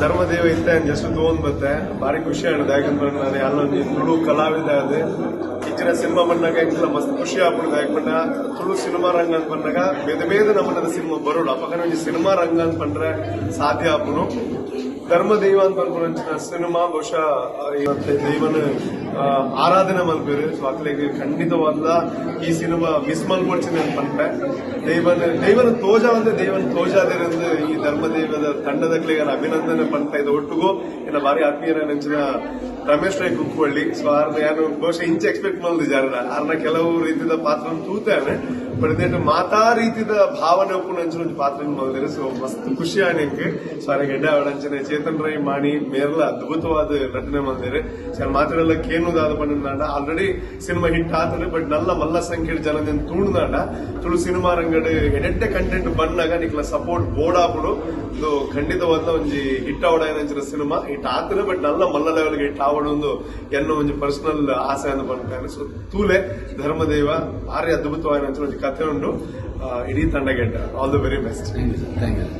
ಧರ್ಮದೇವ ಇತ್ತೆ ಜಸ್ಟ್ ತಗೊಂಡ್ ಬತ್ತೆ ಭಾರಿ ಖುಷಿ ಆಗಿದೆ ಯಾಕಂದ್ರೆ ನಾನು ಅಲ್ಲೊಂದು ತುಳು ಕಲಾವಿದ ಅದೇ. ಇಚ್ಚಿನ ಸಿನಿಮಾ ಬಂದಾಗ ಹೆಂಗಿಲ್ಲ, ಮಸ್ತ್ ಖುಷಿ ಆಗ್ಬಿಡುತ್ತೆ. ಯಾಕಂದ್ರೆ ತುಳು ಸಿನಿಮಾ ರಂಗ ಅಂತ ಬಂದಾಗ ಬೇದ ಬೇದ ನಮ್ಮನ್ನ ಸಿನಿಮಾ ಬರೋಲ್ಲ. ಪಕ್ಕನ ಸಿನಿಮಾ ರಂಗ ಅಂತ ಬಂದ್ರೆ ಸಾಧ್ಯ ಆಪುನು ಧರ್ಮದೈವ ಅಂತ ಅನ್ಕೊಂಡ ಸಿನಿಮಾ, ಬಹುಶಃ ದೈವನ ಆರಾಧನೆ ಮಲ್ಪೇರು ಸೊ ಅಕ್ಲಿಗೆ ಖಂಡಿತವಾದ ಈ ಸಿನಿಮಾ ಮಿಸ್ ಮಲ್ಕೊಳ್ತೀನಿ ಅಂತ ದೈವನ ದೈವನ ತೋಜ ಅಂದ್ರೆ ದೈವನ ತೋಜಾದಿರಂದು ಈ ಧರ್ಮದೈವದ ತಂಡದಕ್ಲಿಗೆ ಅಭಿನಂದನೆ ಪಡ್ತಾ ಇದು ಒಟ್ಟಿಗೂ, ಇನ್ನ ಭಾರಿ ಆತ್ಮೀಯರ ನೆಂಚಿನ ರಮೇಶ್ ರೈ ಕುಕ್ಕೊಳ್ಳಿ ಸೊ ಆರ್ನ ಯಾರು, ಬಹುಶಃ ಇಂಚೆ ಎಕ್ಸ್ಪೆಕ್ಟ್ ಮಾಡಿದ್ರು ಜನ ಆರ್ನ ಕೆಲವು ರೀತಿಯ ಪಾತ್ರ ತೂತಾನೆ. ಇದೇನು ಮಾತಾ ರೀತಿದ ಭಾವನೆ ಒಪ್ಪು ಒಂಜಿ ಪಾತ್ರ ಮಾಡಿದ್ರೆ ಸೊ ಮಸ್ತ್ ಖುಷಿ ಆಣಿಕೆ ಸೊ ಎಡ್ಡೆ ಆವಡ್ ಅವಳಂಚನೆ ಚೇತನ್ ರೈ ಮಾಡಿ ಮೇರ್ಲ, ಅದ್ಭುತವಾದ ನಟನೆ ಮಾಡಿದ್ರೆ ಸರ್ ಮಾತಾಡಲ್ಲ ಕೇನುದಾದ ಪಂಡ ಆಲ್ರೆಡಿ ಸಿನಿಮಾ ಹಿಟ್ ಆತರೆ ಬಟ್ ನಲ್ಲ ಮಲ್ಲ ಸಂಖ್ಯೆ ಜನದಿಂದ ತೂಣ್ದಾಂಡ ತುಳು ಸಿನಿಮಾ ರಂಗಡ್ ಎಡೆಡ್ಡೆ ಕಂಟೆಂಟ್ ಬಂದಾಗ ನಿಕ್ಲ ಸಪೋರ್ಟ್ ಬೋರ್ಡ್ ಆಪುಡು ಇದು ಖಂಡಿತವಾದ ಒಂಜಿ ಹಿಟ್ ಆವಡ ಏನಂಚಿನ ಸಿನಿಮಾ ಹಿಟ್ ಆತಡೆ ಬಟ್ ನಲ್ಲ ಮಲ್ಲ ಲೆವೆಲ್ಗೆ ಹಿಟ್ ಆವಡೊಂದು ಎನ್ನೋ ಒಂದು ಪರ್ಸನಲ್ ಆಸೆ ಅಂತ ಬಂದ್ತಾನೆ ಸೊ ತೂಲೆ ಧರ್ಮದೇವ, ಭಾರಿ ಅದ್ಭುತವಾದ ಒಂದು ಕಥೆ ಉಂಟು ಆ, ಇಡೀ ತಂಡಗೆಡ್ಡ all the very best thank you sir thank you